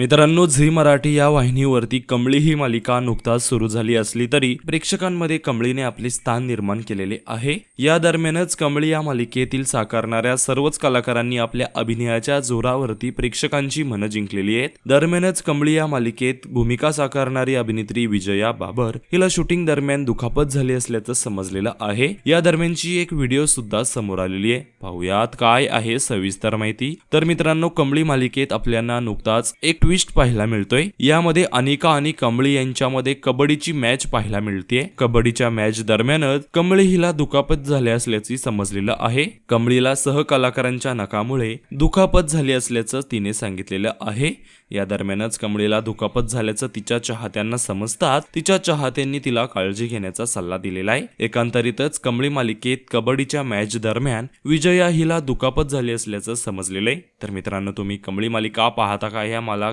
मित्रांनो झी मराठी या वाहिनीवरती कमळी ही मालिका नुकताच सुरू झाली असली तरी प्रेक्षकांमध्ये कमळीने आपले स्थान निर्माण केलेले आहे. या दरम्यानच कमळी या मालिकेतील साकारणाऱ्या सर्वच कलाकारांनी आपल्या अभिनयाच्या जोरावरती प्रेक्षकांची मनं जिंकलेली आहेत. दरम्यानच कमळी या मालिकेत भूमिका साकारणारी अभिनेत्री विजया बाबर हिला शूटिंग दरम्यान दुखापत झाली असल्याचं समजलेलं आहे. या दरम्यानची एक व्हिडिओ सुद्धा समोर आलेली आहे. पाहुयात काय आहे सविस्तर माहिती. तर मित्रांनो कमळी मालिकेत आपल्याला नुकताच एक ट्विस्ट पाहायला मिळतोय. यामध्ये अनिका आणि कमळी यांच्यामध्ये कबड्डीची मॅच पाहायला मिळते कबड्डीच्या मॅच दरम्यानच कमळी हिला दुखापत झाली असल्याचे समजलेलं आहे. कमळीला सहकलाकारांच्या नकामुळे दुखापत झाली असल्याचं तिने सांगितलेलं आहे. या दरम्यानच कमळीला दुखापत झाल्याचं तिच्या चाहत्यांना समजतात तिच्या चाहत्यांनी तिला काळजी घेण्याचा सल्ला दिलेला आहे. एकांतरितच कमळी मालिकेत कबड्डीच्या मॅच दरम्यान विजया हिला दुखापत झाली असल्याचं समजलेलं आहे. तर मित्रांनो तुम्ही कमळी मालिका पाहता का? या मला